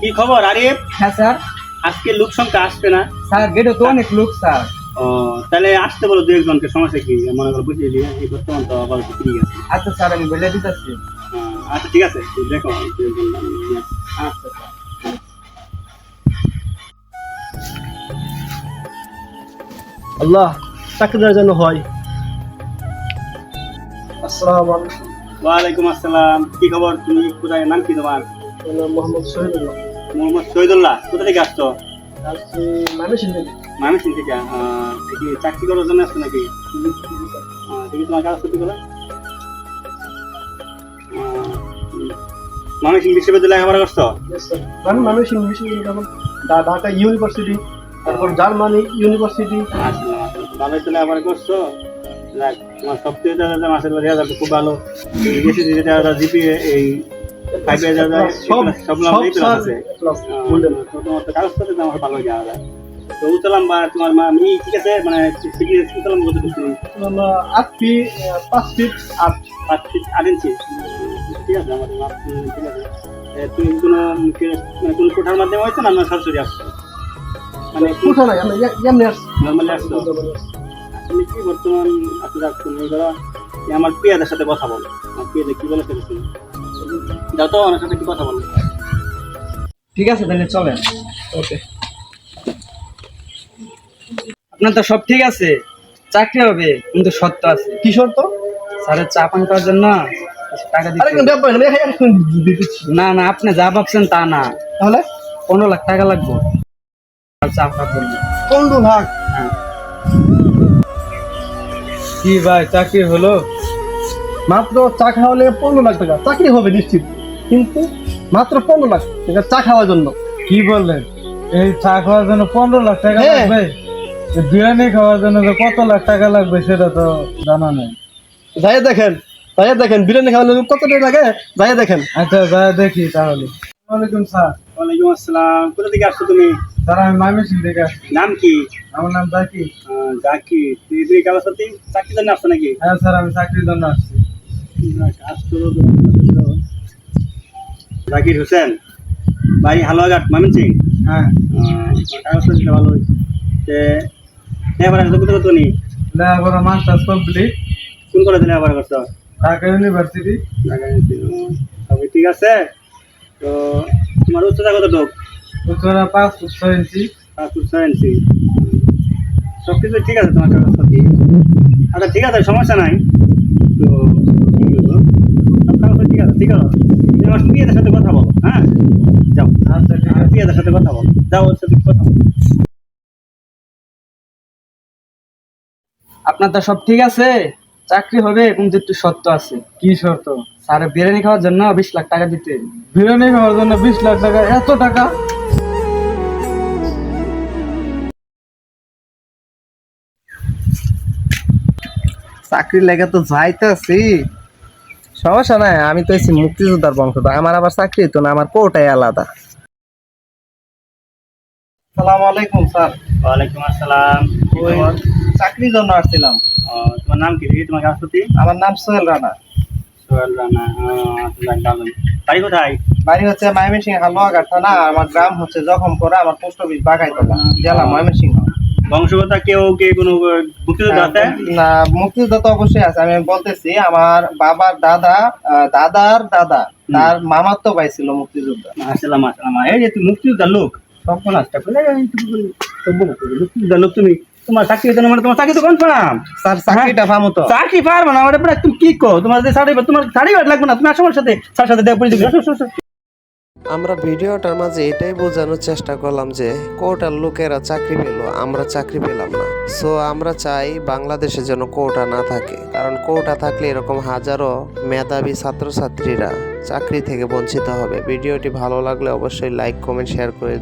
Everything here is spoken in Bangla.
কি খবর আরিফ? হ্যাঁ স্যার। আজকে লোক সংখ্যা আসবে না। স্যার গেটে তো অনেক লোক স্যার। ও তাহলে আসতে বলো দু একজনকে সমস্যা কি? মনে করো বুঝিয়ে দিয়ে এই বর্তমান তো আবার ফ্রি আছে আচ্ছা স্যার আমি বলে দিতেছি। হ্যাঁ, আচ্ছা ঠিক আছে দেখো। আচ্ছা স্যার। আল্লাহ জন্য হয়। আসসালামু আলাইকুম। ওয়ালাইকুম আসসালাম কি খবর? তুমি কোথায়? নাম কি তোমার? মোহাম্মদ শহীদুল্লাহ মোহাম্মদ শহীদুল্লাহ কোথা থেকে আসছো? ময়মনসিংহ থেকে। দেখি চাকরি করার জন্য আসছো নাকি? দেখি তোমার করতে গেলে। ময়মনসিং বিশ্ববিদ্যালয়ে লেখাপড়া করছ আমি ময়মনসিংহ বিশ্ববিদ্যালয় ঢাকা ইউনিভার্সিটি তারপর জার্মানি ইউনিভার্সিটি। ভালোই তো লেখাপড়া করছ? তোমার সবচেয়ে মাসের বাড়ি হাজার খুব ভালো। জিপিএ এই সব সব কাগজপত্র আমার ভালো যাওয়া যায়। তো উতলাম বা তোমার মা মি ঠিক আছে? মানে সিগনেচার উতলাম কত কিছু আট ফি পাঁচ ফিট আট। পাঁচ ফিট আট ইঞ্চি ঠিক আছে আমার মাপ ঠিক আছে। তুমি কোনো মানে কোনো কোঠার মাধ্যমে হয়েছে না আপনার সরাসরি আসছো? মানে কোথা নাই আমরা আসছি। নর্মালি আসছো? তুমি কি বর্তমান আমার প্রিয়াদের সাথে কথা বলো। আমার প্রিয়াদের কি বলে ফেলেছি যাও তো ওনার সাথে কি কথা বলো। ঠিক আছে তাহলে চলেন। ওকে আপনার তো সব ঠিক আছে চাকরি হবে কিন্তু সত্য আছে। কি শর্ত? স্যারের চা পান করার জন্য টাকা না দিচ্ছি না না আপনি যা ভাবছেন তা না। তাহলে? পনেরো লাখ টাকা লাগবে। চা খাওয়ার জন্য পনেরো লাখ? হ্যাঁ। কি ভাই চাকরি হলো? মাত্র চা খাওয়া হলে পনেরো লাখ টাকা। চাকরি হবে নিশ্চিত। কিন্তু মাত্র পনেরো লাখ টাকা চা খাওয়ার জন্য। কি বললেন? এই চা খাওয়ার জন্য পনেরো লাখ টাকা হ্যাঁ। লাগবে? বিরিয়ানি খাওয়ার জন্য যে কত লাখ টাকা লাগবে সেটা তো জানা নেই। যাই দেখেন যাই দেখেন বিরিয়ানি খাওয়ার জন্য কত টাকা লাগে? যাই দেখেন। আচ্ছা যা দেখি তাহলে। ওয়ালাইকুম স্যার। ওয়ালাইকুম আসসালাম। কোথা থেকে আসছো তুমি? স্যার আমি ময়মনসিং থেকে নাম কি? আমার নাম জাকি জাকি তুই কারোর সাথে? চাকরি জন্য আসছো নাকি? হ্যাঁ স্যার আমি চাকরির জন্য আসছি। আসছো জাকির হোসেন। বাড়ি হালুয়াঘাট মামিন সিং। হ্যাঁ। ভালো নি? লেখাপড়া মাস্টার্স কমপ্লিট কোন করে দিলে আবার করছ ঢাকা ইউনিভার্সিটি সবই ঠিক আছে। তো তোমার উচ্চতা কত পাঁচ ফুট ছয় ইঞ্চি। পাঁচ ফুট ছয় ইঞ্চি। সব কিছু ঠিক আছে তোমার আচ্ছা ঠিক আছে সমস্যা নাই। তো ঠিক আছে ঠিক আছে। তুমি আমার প্রিয়াদের সাথে কথা বলো হ্যাঁ? যাও। আমার আছে প্রিয়াদের সাথে কথা বলো। যাও ওর সাথে কথা বলো। আপনার তো সব ঠিক আছে? চাকরি হবে কিন্তু একটু সত্য আছে। কি শর্ত? স্যার বিরিয়ানি খাওয়ার জন্য বিশ লাখ টাকা দিতে। বিরিয়ানি খাওয়ার জন্য বিশ লাখ টাকা এত টাকা? চাকরির লেগে তো যাইতেছি। সমস্যা নাই আমি তো এসি মুক্তিযোদ্ধার বংশধর আমার আবার চাকরি তো না আমার কোটাই আলাদা। সালাম আলাইকুম স্যার। ওয়ালাইকুম আসসালাম। ওই চাকরির জন্য আসছিলাম। তোমার নাম কি? তোমার আমার নাম সোহেল রানা। সোহেল রানা। বাড়ি কোথায়? বাড়ি হচ্ছে ময়মনসিংহ হালুয়াঘাট থানা আর আমার গ্রাম হচ্ছে জখমপুরা আমার পোস্ট অফিস বাগাইতলা জেলা ময়মনসিংহ। বংশগত কেউ কে কোনো মুক্তিযোদ্ধা না মুক্তিযোদ্ধা তো অবশ্যই আছে। আমি বলতেছি আমার বাবার দাদা দাদার দাদা তার মামার তো ভাই ছিল মুক্তিযোদ্ধা। আসসালাম আসসালাম এই যে তুমি মুক্তিযোদ্ধার লোক সব কোন আসতে পারে মুক্তিযোদ্ধার লোক তুমি তোমার চাকরি মানে তোমার চাকরি তো কনফার্ম স্যার চাকরিটা তো। চাকরি পারব না মানে তুমি কি কো তোমার যে তোমার লাগবে না তুমি আসো আমার সাথে স্যার সাথে দেখা পরিচয়। আমরা ভিডিওটার মাঝে এটাই বোঝানোর চেষ্টা করলাম যে কোটার লোকেরা চাকরি পেল, আমরা চাকরি পেলাম না। সো আমরা চাই বাংলাদেশে যেন কোটা না থাকে, কারণ কোটা থাকলে এরকম হাজারো মেধাবী ছাত্রছাত্রীরা চাকরি থেকে বঞ্চিত হবে। ভিডিওটি ভালো লাগলে অবশ্যই লাইক কমেন্ট শেয়ার করে